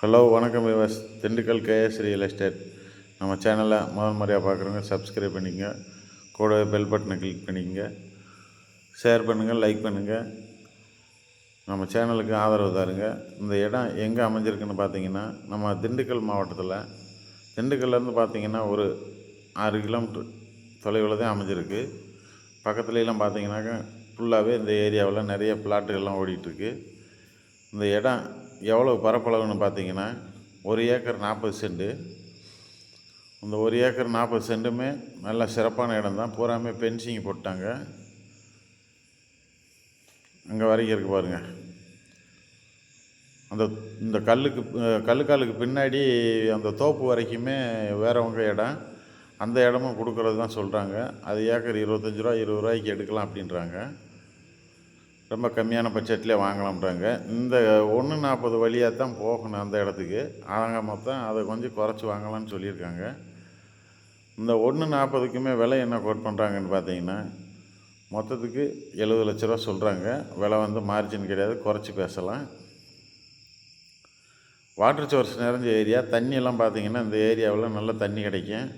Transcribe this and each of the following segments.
Hello வணக்கம் விவாஸ் Dindigul KS real estate நம்ம சேனலை முதல் முறையாக பார்க்குறவங்க சப்ஸ்கிரைப் பண்ணிக்கங்க. கூட பெல் பட்டனை கிளிக் பண்ணிக்கங்க. ஷேர் பண்ணுங்கள் லைக் பண்ணுங்கள் நம்ம சேனலுக்கு ஆதரவு தாருங்க. இந்த இடம் எங்கே அமைஞ்சிருக்குன்னு பார்த்தீங்கன்னா நம்ம திண்டுக்கல் மாவட்டத்தில். திண்டுக்கல்லேருந்து பார்த்தீங்கன்னா ஒரு ஆறு கிலோமீட்டர் தொலைவில் தான் அமைஞ்சிருக்கு. பக்கத்துலலாம் பார்த்தீங்கன்னாக்கா ஃபுல்லாகவே இந்த ஏரியாவில் நிறைய பிளாட்டுகள்லாம் ஓடிட்டுருக்கு இந்த இடம் எவ்வளோ பரப்பளவுன்னு பார்த்தீங்கன்னா ஒரு ஏக்கர் நாற்பது சென்ட்டு இந்த ஒரு ஏக்கர் நாற்பது சென்ட்டுமே நல்ல சிறப்பான இடம் தான். பூராமே பென்சிங் போட்டாங்க அங்கே வரைக்கும் இருக்குது பாருங்க. அந்த இந்த கல்லுக்கு கல்லுக்காலுக்கு பின்னாடி அந்த தோப்பு வரைக்குமே வேறவங்க இடம். அந்த இடமும் கொடுக்குறது தான் சொல்கிறாங்க அது ஏக்கர் இருபத்தஞ்சி ரூபா இருபது ரூபாய்க்கு எடுக்கலாம் அப்படின்றாங்க. ரொம்ப கம்மியான பட்ஜெட்லேயே வாங்கலாம்ன்றாங்க. இந்த ஒன்று நாற்பது வழியாக தான் போகணும் அந்த இடத்துக்கு. அவங்க மொத்தம் அதை கொஞ்சம் குறைச்சி வாங்கலாம்னு சொல்லியிருக்காங்க. இந்த ஒன்று நாற்பதுக்குமே விலை என்ன கோட் பண்ணுறாங்கன்னு பார்த்தீங்கன்னா மொத்தத்துக்கு எழுபது லட்ச ரூபா சொல்கிறாங்க விலை வந்து மார்ஜின் கிடையாது குறைச்சி பேசலாம். வாட்டர் சோர்ஸ் நிறைஞ்ச ஏரியா தண்ணியெல்லாம் பார்த்தீங்கன்னா இந்த ஏரியாவில் நல்ல தண்ணி கிடைக்கும்.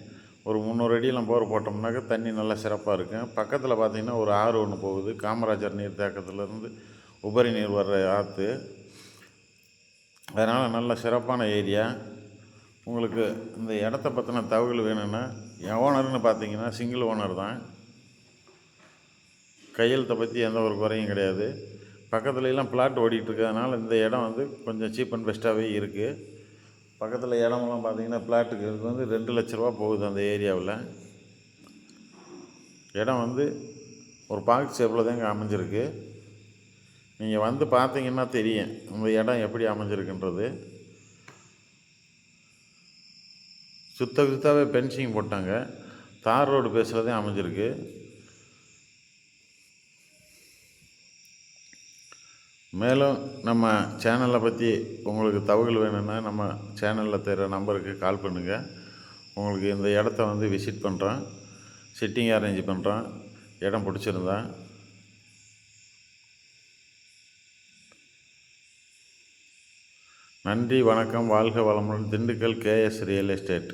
ஒரு முந்நூறு அடியெலாம் போர் போட்டோம்னாக்க தண்ணி நல்லா சிறப்பாக இருக்கும். பக்கத்தில் பார்த்திங்கன்னா ஒரு ஆறு ஒன்று போகுது. காமராஜர் நீர் தேக்கத்துலேருந்து உபரி நீர் வர்ற ஆற்று அதனால் நல்ல சிறப்பான ஏரியா. உங்களுக்கு இந்த இடத்த பற்றின தகவல் வேணும்னா ஓனர்னு பார்த்தீங்கன்னா சிங்கிள் ஓனர் தான். கையெழுத்தை பற்றி எந்த ஒரு குறையும் கிடையாது. பக்கத்துலலாம் பிளாட் ஓடிட்டு இருக்கிறதுனால இந்த இடம் வந்து கொஞ்சம் சீப் அண்ட் பெஸ்ட்டாகவே இருக்குது பக்கத்தில் இடமெல்லாம் பார்த்தீங்கன்னா பிளாட்டுக்கு இது வந்து ரெண்டு லட்ச ரூபா போகுது அந்த ஏரியாவில். இடம் வந்து ஒரு பாக்ஸ் ஷேப்பில் அமைஞ்சிருக்கு. நீங்கள் வந்து பார்த்தீங்கன்னா தெரியும் இந்த இடம் எப்படி அமைஞ்சிருக்குன்றது. சுத்த சுத்தாவே பென்சிங் போட்டாங்க. தார் ரோடு பேசுகிறதே அமைஞ்சிருக்கு. மேலும் நம்ம சேனலை பற்றி உங்களுக்கு தகவல் வேணும்னா நம்ம சேனலில் தர நம்பருக்கு கால் பண்ணுங்கள் உங்களுக்கு இந்த இடத்த வந்து விசிட் பண்ணுறோம் சிட்டிங் அரேஞ்ச் பண்ணுறோம் இடம் பிடிச்சிருந்தா. நன்றி வணக்கம் வாழ்க வளமுடன் திண்டுக்கல் கேஎஸ் ரியல் எஸ்டேட்.